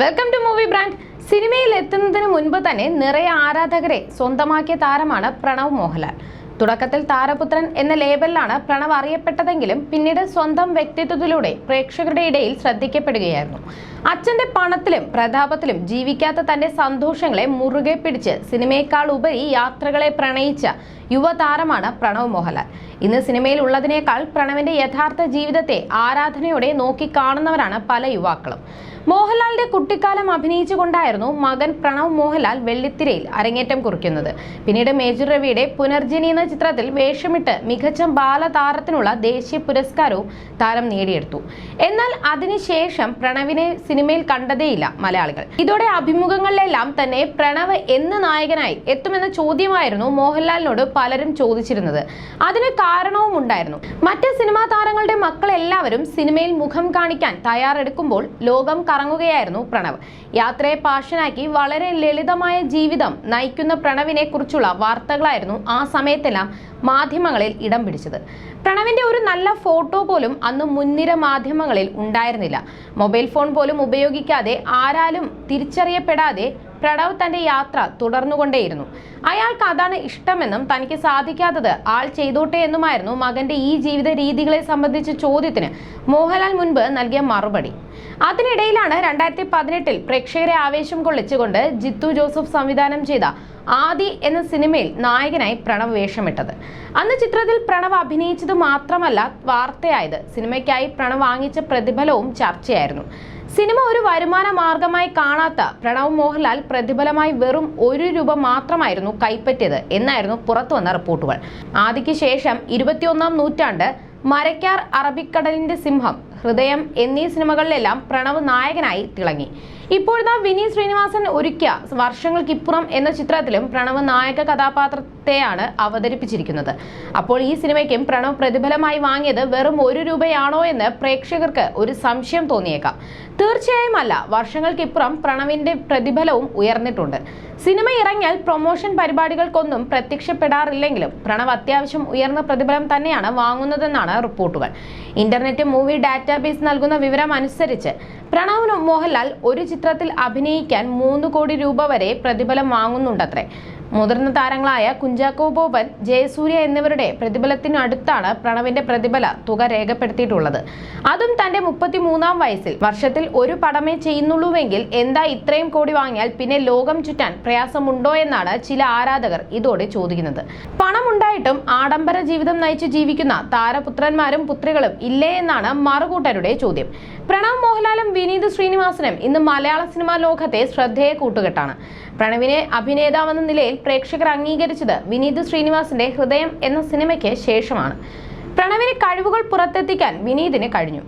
Welcome to movie brand സിനിമയിൽ എത്തുന്നതിന് മുൻപ് തന്നെ നിറയെ ആരാധകരെ സ്വന്തമാക്കിയ താരമാണ് പ്രണവ് മോഹൻലാൽ. തുടക്കത്തിൽ താരപുത്രൻ എന്ന ലേബലിലാണ് പ്രണവ് അറിയപ്പെട്ടതെങ്കിലും പിന്നീട് സ്വന്തം വ്യക്തിത്വത്തിലൂടെ പ്രേക്ഷകരുടെ ഇടയിൽ ശ്രദ്ധിക്കപ്പെടുകയായിരുന്നു. അച്ഛന്റെ പണത്തിലും പ്രതാപത്തിലും ജീവിക്കാത്ത തന്റെ സന്തോഷങ്ങളെ മുറുകെ പിടിച്ച് സിനിമയേക്കാൾ ഉപരി യാത്രകളെ പ്രണയിച്ച യുവതാരമാണ് പ്രണവ് മോഹൻലാൽ. ഇന്ന് സിനിമയിൽ ഉള്ളതിനേക്കാൾ പ്രണവിന്റെ യഥാർത്ഥ ജീവിതത്തെ ആരാധനയോടെ നോക്കിക്കാണുന്നവരാണ് പല യുവാക്കളും. മോഹൻലാലിന്റെ കുട്ടിക്കാലം അഭിനയിച്ചുകൊണ്ടായിരുന്നു മകൻ പ്രണവ് മോഹൻലാൽ വെള്ളിത്തിരയിൽ അരങ്ങേറ്റം കുറിക്കുന്നത്. പിന്നീട് മേജർ രവിയുടെ പുനർജനി എന്ന ചിത്രത്തിൽ വേഷമിട്ട് മികച്ച ബാലതാരത്തിനുള്ള ദേശീയ പുരസ്കാരവും താരം നേടിയെടുത്തു. എന്നാൽ അതിനുശേഷം പ്രണവിനെ സിനിമയിൽ കണ്ടതേയില്ല മലയാളികൾ. ഇതോടെ അഭിമുഖങ്ങളിലെല്ലാം തന്നെ പ്രണവ് എന്ന് നായകനായി എത്തുമെന്ന ചോദ്യമായിരുന്നു മോഹൻലാലിനോട് പലരും ചോദിച്ചിരുന്നത്. അതിന് കാരണവും ഉണ്ടായിരുന്നു. മറ്റ് സിനിമാ താരങ്ങളുടെ മക്കളെല്ലാവരും സിനിമയിൽ മുഖം കാണിക്കാൻ തയ്യാറെടുക്കുമ്പോൾ ലോകം കറങ്ങുകയായിരുന്നു പ്രണവ്. യാത്രയെ പാഷനാക്കി വളരെ ലളിതമായ ജീവിതം നയിക്കുന്ന പ്രണവിനെ കുറിച്ചുള്ള വാർത്തകളായിരുന്നു ആ സമയത്തെല്ലാം മാധ്യമങ്ങളിൽ ഇടം പിടിച്ചത്. പ്രണവിന്റെ ഒരു നല്ല ഫോട്ടോ പോലും അന്ന് മുൻനിര മാധ്യമങ്ങളിൽ ഉണ്ടായിരുന്നില്ല. മൊബൈൽ ഫോൺ പോലും ഉപയോഗിക്കാതെ ആരാലും തിരിച്ചറിയപ്പെടാതെ പ്രണവ് തന്റെ യാത്ര തുടർന്നുകൊണ്ടേയിരുന്നു. അയാൾക്ക് അതാണ് ഇഷ്ടമെന്നും തനിക്ക് സാധിക്കാത്തത് ആൾ ചെയ്തോട്ടെ എന്നുമായിരുന്നു മകന്റെ ഈ ജീവിത രീതികളെ സംബന്ധിച്ച ചോദ്യത്തിന് മോഹൻലാൽ മുൻപ് നൽകിയ മറുപടി. അതിനിടയിലാണ് രണ്ടായിരത്തി പതിനെട്ടിൽ പ്രേക്ഷകരെ ആവേശം കൊള്ളിച്ചുകൊണ്ട് ജിത്തു ജോസഫ് സംവിധാനം ചെയ്ത ആദി എന്ന സിനിമയിൽ നായകനായി പ്രണവ് വേഷമിട്ടത്. അന്ന് ചിത്രത്തിൽ പ്രണവ് അഭിനയിച്ചത് മാത്രമല്ല വാർത്തയായത്. സിനിമയ്ക്കായി പ്രണവ് വാങ്ങിച്ച പ്രതിഫലവും ചർച്ചയായിരുന്നു. സിനിമ ഒരു വരുമാന മാർഗമായി കാണാത്ത പ്രണവ് മോഹൻലാൽ പ്രതിഫലമായി വെറും ഒരു രൂപ മാത്രമായിരുന്നു കൈപ്പറ്റിയത് എന്നായിരുന്നു പുറത്തുവന്ന റിപ്പോർട്ടുകൾ. ആദിക്ക് ശേഷം ഇരുപത്തിയൊന്നാം നൂറ്റാണ്ട് മരക്കാർ അറബിക്കടലിന്റെ സിംഹം ഹൃദയം എന്നീ സിനിമകളിലെല്ലാം പ്രണവ് നായകനായി തിളങ്ങി. ഇപ്പോഴത്തെ വിനീത് ശ്രീനിവാസൻ ഒരുക്കിയ വർഷങ്ങൾക്കിപ്പുറം എന്ന ചിത്രത്തിലും പ്രണവ് നായക കഥാപാത്രത്തെയാണ് അവതരിപ്പിച്ചിരിക്കുന്നത്. അപ്പോൾ ഈ സിനിമയ്ക്കും പ്രണവ് പ്രതിഫലമായി വാങ്ങിയത് വെറും ഒരു രൂപയാണോ എന്ന് പ്രേക്ഷകർക്ക് ഒരു സംശയം തോന്നിയേക്കാം. തീർച്ചയായും അല്ല വർഷങ്ങൾക്കിപ്പുറം പ്രണവിന്റെ പ്രതിഫലവും ഉയർന്നിട്ടുണ്ട്. സിനിമ ഇറങ്ങിയാൽ പ്രൊമോഷൻ പരിപാടികൾക്കൊന്നും പ്രത്യക്ഷപ്പെടാറില്ലെങ്കിലും പ്രണവ് അത്യാവശ്യം ഉയർന്ന പ്രതിഫലം തന്നെയാണ് വാങ്ങുന്നതെന്നാണ് റിപ്പോർട്ടുകൾ. ഇന്റർനെറ്റ് മൂവി ഡാറ്റാബേസ് നൽകുന്ന വിവരം അനുസരിച്ച് പ്രണവ് മോഹൻലാൽ ഒരു ചിത്രത്തിൽ അഭിനയിക്കാൻ മൂന്ന് കോടി രൂപ വരെ പ്രതിഫലം വാങ്ങുന്നുണ്ടത്രേ. മുതിർന്ന താരങ്ങളായ കുഞ്ചാക്കോ ബോബൻ ജയസൂര്യ എന്നിവരുടെ പ്രതിഫലത്തിനടുത്താണ് പ്രണവിന്റെ പ്രതിഫല തുക രേഖപ്പെടുത്തിയിട്ടുള്ളത്. അതും തന്റെ മുപ്പത്തിമൂന്നാം വയസ്സിൽ. വർഷത്തിൽ ഒരു പടമേ ചെയ്യുന്നുള്ളൂവെങ്കിൽ എന്താ ഇത്രയും കോടി വാങ്ങിയാൽ പിന്നെ ലോകം ചുറ്റാൻ പ്രയാസമുണ്ടോ എന്നാണ് ചില ആരാധകർ ഇതോടെ ചോദിക്കുന്നത്. പണമുണ്ടായിട്ടും ആഡംബര ജീവിതം നയിച്ച് ജീവിക്കുന്ന താരപുത്രന്മാരും പുത്രികളും ഇല്ലേ എന്നാണ് മറുകൂട്ടരുടെ ചോദ്യം. പ്രണവ് മോഹൻലാലും വിനീത് ശ്രീനിവാസനും ഇന്ന് മലയാള സിനിമാ ലോകത്തെ ശ്രദ്ധേയ കൂട്ടുകെട്ടാണ്. പ്രണവിനെ അഭിനേതാവെന്ന നിലയിൽ പ്രേക്ഷകർ അംഗീകരിച്ചത് വിനീത് ശ്രീനിവാസിന്റെ ഹൃദയം എന്ന സിനിമയ്ക്ക് ശേഷമാണ്. പ്രണവിന് കഴിവുകൾ പുറത്തെത്തിക്കാൻ വിനീതിന് കഴിഞ്ഞു.